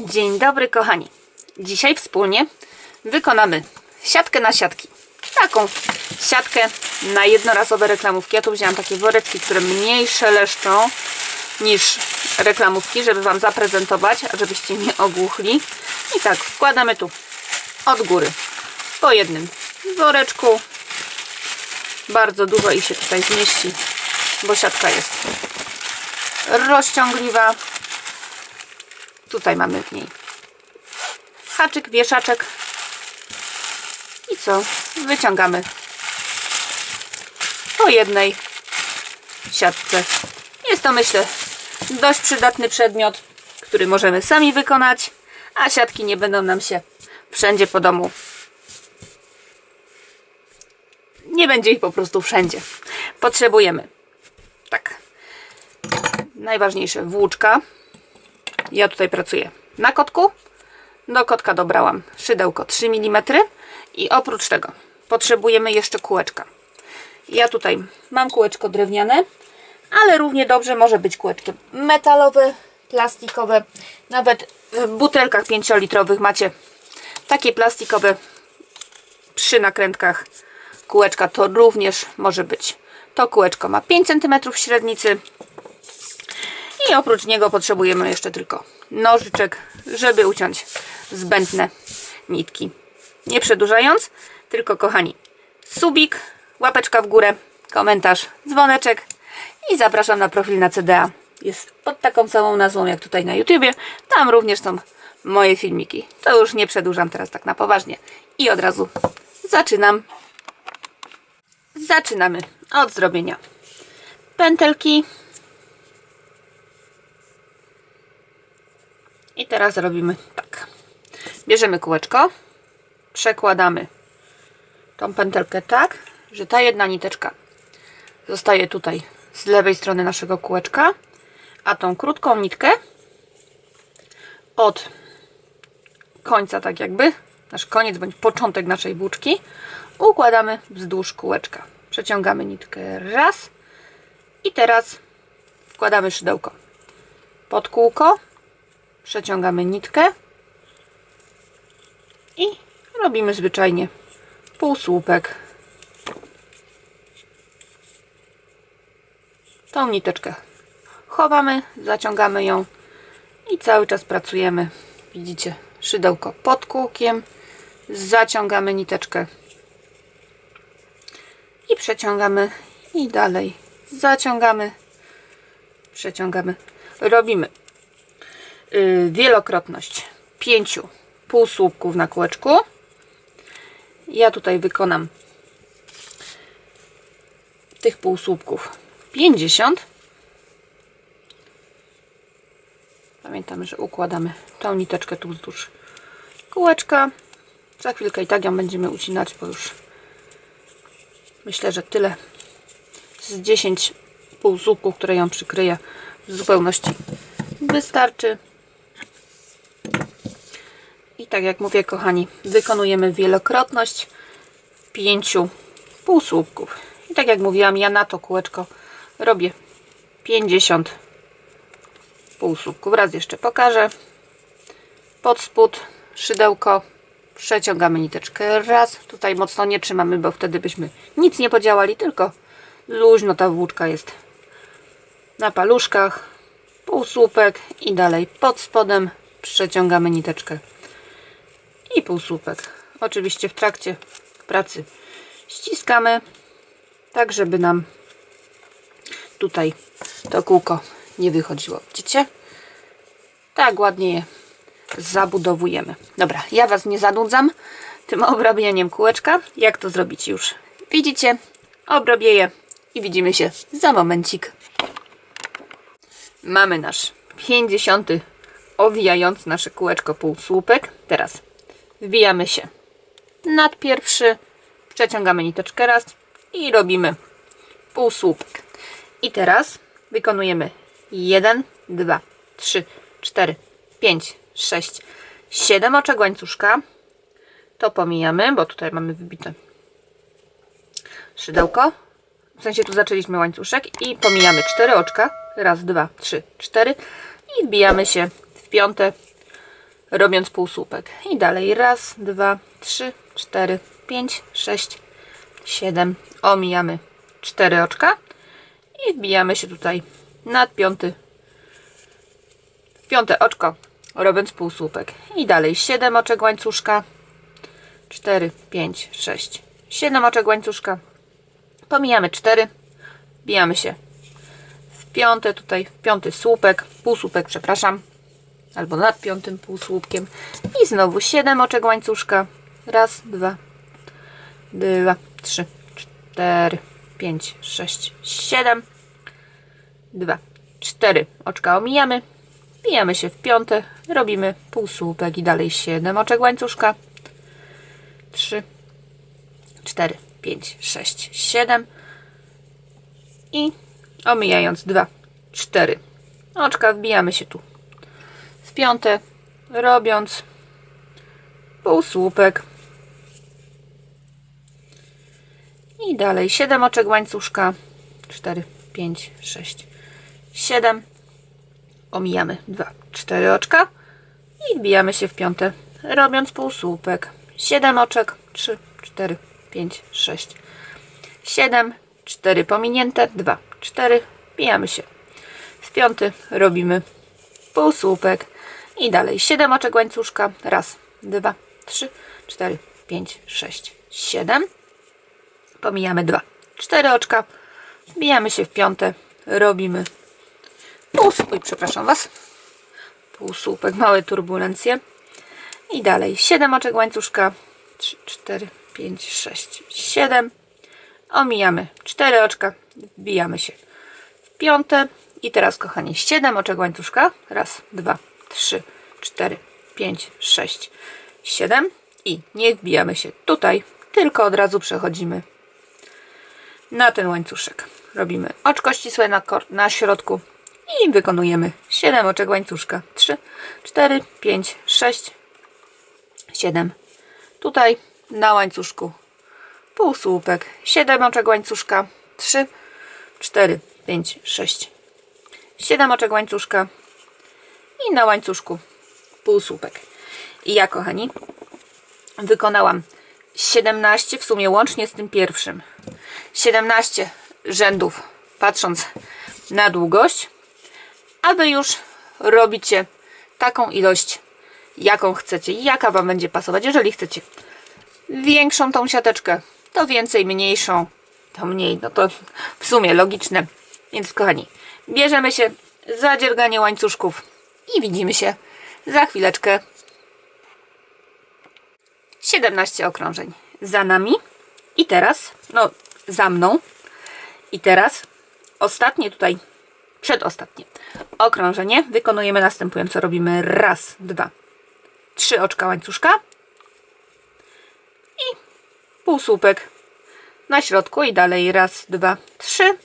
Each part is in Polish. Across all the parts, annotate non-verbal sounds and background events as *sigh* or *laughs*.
Dzień dobry kochani. Dzisiaj wspólnie wykonamy siatkę na siatki. Taką siatkę na jednorazowe reklamówki. Ja tu wzięłam takie woreczki, które mniej szeleszczą niż reklamówki, żeby Wam zaprezentować, żebyście nie ogłuchli. I tak, wkładamy tu od góry po jednym woreczku. Bardzo dużo i się tutaj zmieści, bo siatka jest rozciągliwa. Tutaj mamy w niej haczyk, wieszaczek. I co? Wyciągamy po jednej siatce. Jest to myślę dość przydatny przedmiot, który możemy sami wykonać, a siatki nie będą nam się wszędzie po domu. Nie będzie ich po prostu wszędzie. Potrzebujemy tak. Najważniejsze włóczka. Ja tutaj pracuję na kotku. Do kotka dobrałam szydełko 3 mm i oprócz tego potrzebujemy jeszcze kółeczka. Ja tutaj mam kółeczko drewniane, ale równie dobrze może być kółeczkiem metalowe, plastikowe. Nawet w butelkach 5-litrowych macie takie plastikowe przy nakrętkach kółeczka. To również może być. To kółeczko ma 5 cm średnicy, i oprócz niego potrzebujemy jeszcze tylko nożyczek, żeby uciąć zbędne nitki. Nie przedłużając, tylko kochani, subik, łapeczka w górę, komentarz, dzwoneczek i zapraszam na profil na CDA. Jest pod taką samą nazwą jak tutaj na YouTubie. Tam również są moje filmiki. To już nie przedłużam teraz tak na poważnie. I od razu zaczynam. Zaczynamy od zrobienia pętelki. I teraz robimy tak. Bierzemy kółeczko, przekładamy tą pętelkę tak, że ta jedna niteczka zostaje tutaj z lewej strony naszego kółeczka, a tą krótką nitkę od końca tak jakby, nasz koniec bądź początek naszej włóczki układamy wzdłuż kółeczka. Przeciągamy nitkę raz i teraz wkładamy szydełko pod kółko przeciągamy nitkę i robimy zwyczajnie półsłupek. Tą niteczkę chowamy, zaciągamy ją i cały czas pracujemy. Widzicie, szydełko pod kółkiem, zaciągamy niteczkę i przeciągamy i dalej zaciągamy, przeciągamy. Robimy wielokrotność pięciu półsłupków na kółeczku. Ja tutaj wykonam tych półsłupków 50. Pamiętamy, że układamy tą niteczkę tu wzdłuż kółeczka. Za chwilkę i tak ją będziemy ucinać, bo już myślę, że tyle z 10 półsłupków, które ją przykryje w zupełności wystarczy. I tak jak mówię, kochani, wykonujemy wielokrotność pięciu półsłupków. I tak jak mówiłam, ja na to kółeczko robię 50 półsłupków. Raz jeszcze pokażę. Pod spód szydełko przeciągamy niteczkę raz. Tutaj mocno nie trzymamy, bo wtedy byśmy nic nie podziałali, tylko luźno ta włóczka jest na paluszkach. Półsłupek i dalej pod spodem przeciągamy niteczkę i półsłupek. Oczywiście w trakcie pracy ściskamy, tak żeby nam tutaj to kółko nie wychodziło. Widzicie? Tak ładnie je zabudowujemy. Dobra, ja Was nie zanudzam tym *laughs* obrabianiem kółeczka. Jak to zrobić już widzicie? Obrobię je i widzimy się za momencik. Mamy nasz 50 owijający nasze kółeczko półsłupek. Teraz wbijamy się nad pierwszy, przeciągamy niteczkę raz i robimy półsłupek. I teraz wykonujemy 1, 2, 3, 4, 5, 6, 7 oczek łańcuszka. To pomijamy, bo tutaj mamy wybite szydełko. W sensie tu zaczęliśmy łańcuszek i pomijamy 4 oczka. Raz, dwa, trzy, cztery. I wbijamy się w piąte robiąc półsłupek. I dalej raz, dwa, trzy, cztery, pięć, sześć, siedem. Omijamy cztery oczka i wbijamy się tutaj nad piąty, piąte oczko, robiąc półsłupek. I dalej 7 oczek łańcuszka, 4, 5, 6, 7 oczek łańcuszka. Pomijamy 4, wbijamy się w piąte tutaj, w piąty słupek, półsłupek, przepraszam, albo nad piątym półsłupkiem. I znowu 7 oczek łańcuszka. Raz, dwa, dwa, trzy, cztery, pięć, sześć, siedem. Dwa, cztery oczka omijamy. Wbijamy się w piąte, robimy półsłupek i dalej 7 oczek łańcuszka. 3, 4, 5, 6, 7 i omijając 2, 4 oczka wbijamy się tu piąte, robiąc półsłupek. I dalej 7 oczek łańcuszka. 4, 5, 6, 7 omijamy 2, 4 oczka i wbijamy się w piąte, robiąc półsłupek. 7 oczek 3, 4, 5, 6, 7 4 pominięte 2, 4 wbijamy się. W piąty, robimy półsłupek i dalej. 7 oczek łańcuszka, raz, dwa, trzy, cztery, pięć, sześć, siedem, pomijamy dwa, cztery oczka, wbijamy się w piąte, robimy półsłupek, przepraszam Was, półsłupek, małe turbulencje. I dalej. 7 oczek łańcuszka, 3, 4, 5, 6, 7, omijamy 4 oczka, wbijamy się w piąte. I teraz kochani 7 oczek łańcuszka, raz, dwa, trzy, cztery, pięć, sześć, siedem i nie wbijamy się tutaj, tylko od razu przechodzimy na ten łańcuszek. Robimy oczko ścisłe na, na środku i wykonujemy 7 oczek łańcuszka. 3, 4, 5, 6, 7. Tutaj na łańcuszku półsłupek. 7 oczek łańcuszka. 3, 4, 5, 6, 7 oczek łańcuszka i na łańcuszku półsłupek. I ja, kochani, wykonałam 17 w sumie łącznie z tym pierwszym. 17 rzędów, patrząc na długość, aby już robicie taką ilość, jaką chcecie jaka Wam będzie pasować. Jeżeli chcecie większą tą siateczkę, to więcej, mniejszą, to mniej. No to w sumie logiczne. Więc kochani, bierzemy się za dzierganie łańcuszków i widzimy się za chwileczkę. 17 okrążeń. Za nami i teraz, no za mną. I teraz ostatnie tutaj, przedostatnie okrążenie. Wykonujemy następująco. Robimy. Raz, dwa, trzy oczka łańcuszka. I półsłupek na środku i dalej. Raz, dwa, trzy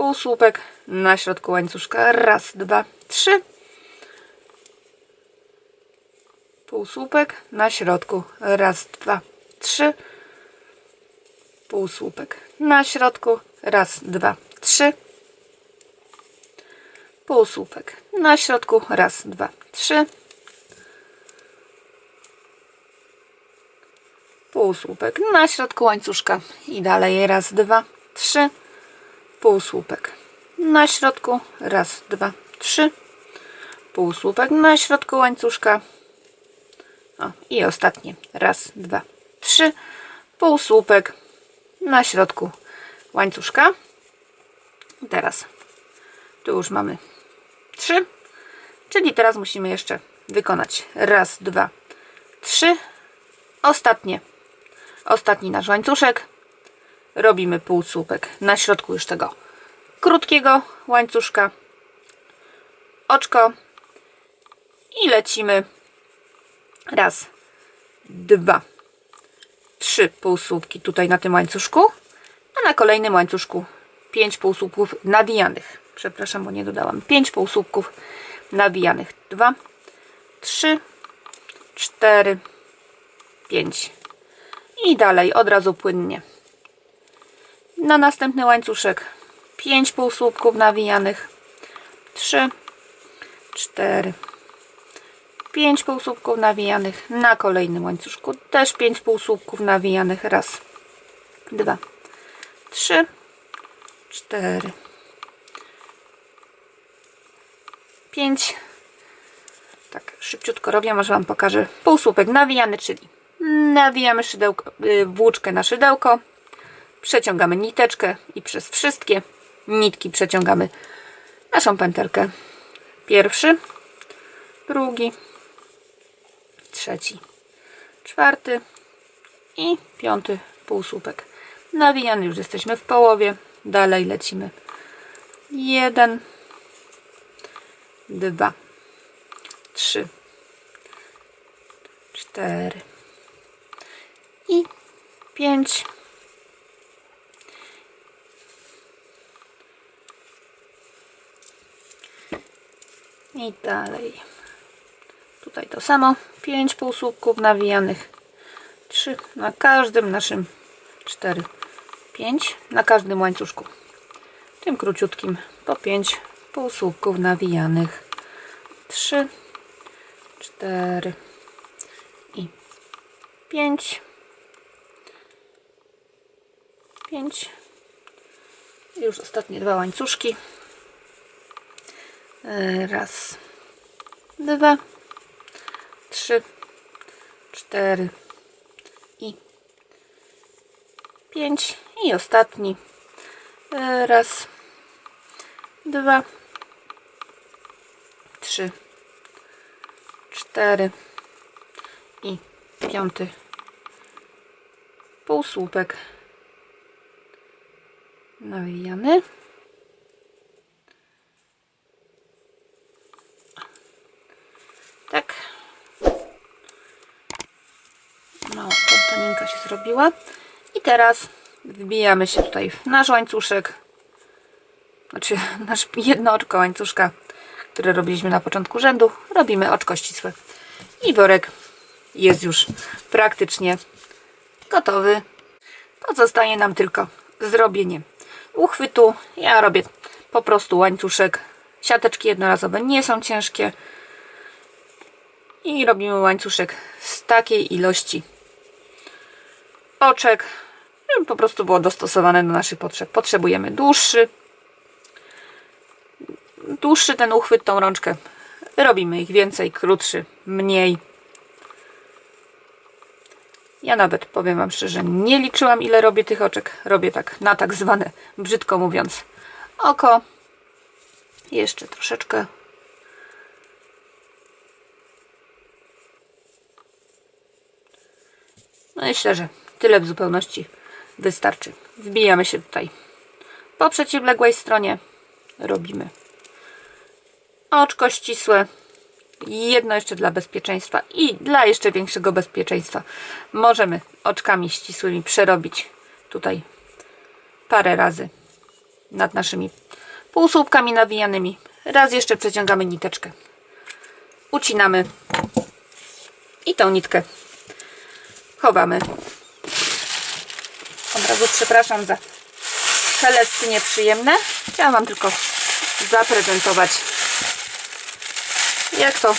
półsłupek na środku łańcuszka. Raz, dwa, trzy. Półsłupek na środku. Raz, dwa, trzy. Półsłupek na środku. Raz, dwa, trzy. Półsłupek na środku. Raz, dwa, trzy. Półsłupek na środku łańcuszka i dalej raz, dwa, trzy półsłupek. Na środku, raz, dwa, trzy, półsłupek na środku łańcuszka. O, i ostatnie, raz, dwa, trzy, półsłupek na środku łańcuszka. Teraz tu już mamy trzy, czyli teraz musimy jeszcze wykonać raz, dwa, trzy, ostatnie, ostatni nasz łańcuszek robimy półsłupek. Na środku już tego krótkiego łańcuszka. Oczko. I lecimy. Raz dwa trzy półsłupki tutaj na tym łańcuszku. A na kolejnym łańcuszku pięć półsłupków nawijanych. Przepraszam, bo nie dodałam. Pięć półsłupków nawijanych. Dwa trzy cztery pięć. I dalej od razu płynnie na następny łańcuszek. 5 półsłupków nawijanych. 3 4 5 półsłupków nawijanych. Na kolejnym łańcuszku. Też 5 półsłupków nawijanych. Raz, dwa, trzy, cztery, pięć. Tak, szybciutko robię, może Wam pokażę. Półsłupek nawijany, czyli nawijamy szydełko, y, włóczkę na szydełko, przeciągamy niteczkę i przez wszystkie nitki przeciągamy naszą pętelkę. Pierwszy, drugi, trzeci, czwarty i piąty półsłupek. Nawijany już jesteśmy w połowie. Dalej lecimy. Jeden, dwa, trzy, cztery i pięć. I dalej. Tutaj to samo. 5 półsłupków nawijanych. 3 na każdym naszym 4, 5 na każdym łańcuszku. Tym króciutkim po 5 półsłupków nawijanych. 3, 4 i 5. 5. I już ostatnie dwa łańcuszki. E, Raz, dwa, trzy, cztery i pięć. I ostatni. E, Raz, dwa, trzy, cztery i piąty półsłupek nawijany. Tak. Mała fontaninka się zrobiła. I teraz wbijamy się tutaj w nasz łańcuszek. Znaczy *laughs* nasz jedno oczko łańcuszka, które robiliśmy na początku rzędu. Robimy oczko ścisłe. I worek jest już praktycznie gotowy. Pozostaje nam tylko zrobienie uchwytu. Ja robię po prostu łańcuszek. Siateczki jednorazowe nie są ciężkie i robimy łańcuszek z takiej ilości oczek, żeby po prostu było dostosowane do naszych potrzeb. Potrzebujemy dłuższy, dłuższy ten uchwyt, tą rączkę. Robimy ich więcej, krótszy, mniej. Ja nawet powiem Wam szczerze, nie liczyłam ile robię tych oczek. Robię tak na tak zwane, brzydko mówiąc, oko. Jeszcze troszeczkę No myślę, że tyle w zupełności wystarczy. Wbijamy się tutaj po przeciwległej stronie. Robimy oczko ścisłe. Jedno jeszcze dla bezpieczeństwa i dla jeszcze większego bezpieczeństwa możemy oczkami ścisłymi przerobić tutaj parę razy nad naszymi półsłupkami nawijanymi. Raz jeszcze przeciągamy niteczkę. Ucinamy i tą nitkę chowamy. Razu przepraszam za pelesy nieprzyjemne. Chciałam Wam tylko zaprezentować, jak to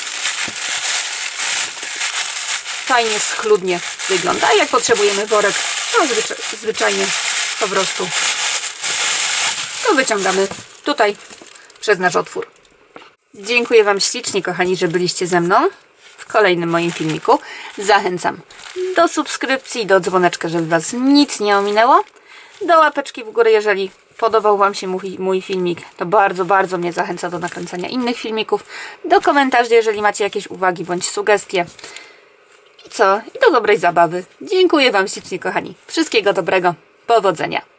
fajnie, schludnie wygląda. A jak potrzebujemy worek, to zwyczaj, zwyczajnie po prostu to wyciągamy tutaj przez nasz otwór. Dziękuję Wam ślicznie, kochani, że byliście ze mną w kolejnym moim filmiku. Zachęcam do subskrypcji, do dzwoneczka, żeby Was nic nie ominęło. Do łapeczki w górę, jeżeli podobał Wam się mój, mój filmik, to bardzo, bardzo mnie zachęca do nakręcania innych filmików. Do komentarzy, jeżeli macie jakieś uwagi bądź sugestie. I co? I do dobrej zabawy. Dziękuję Wam ślicznie, kochani. Wszystkiego dobrego. Powodzenia.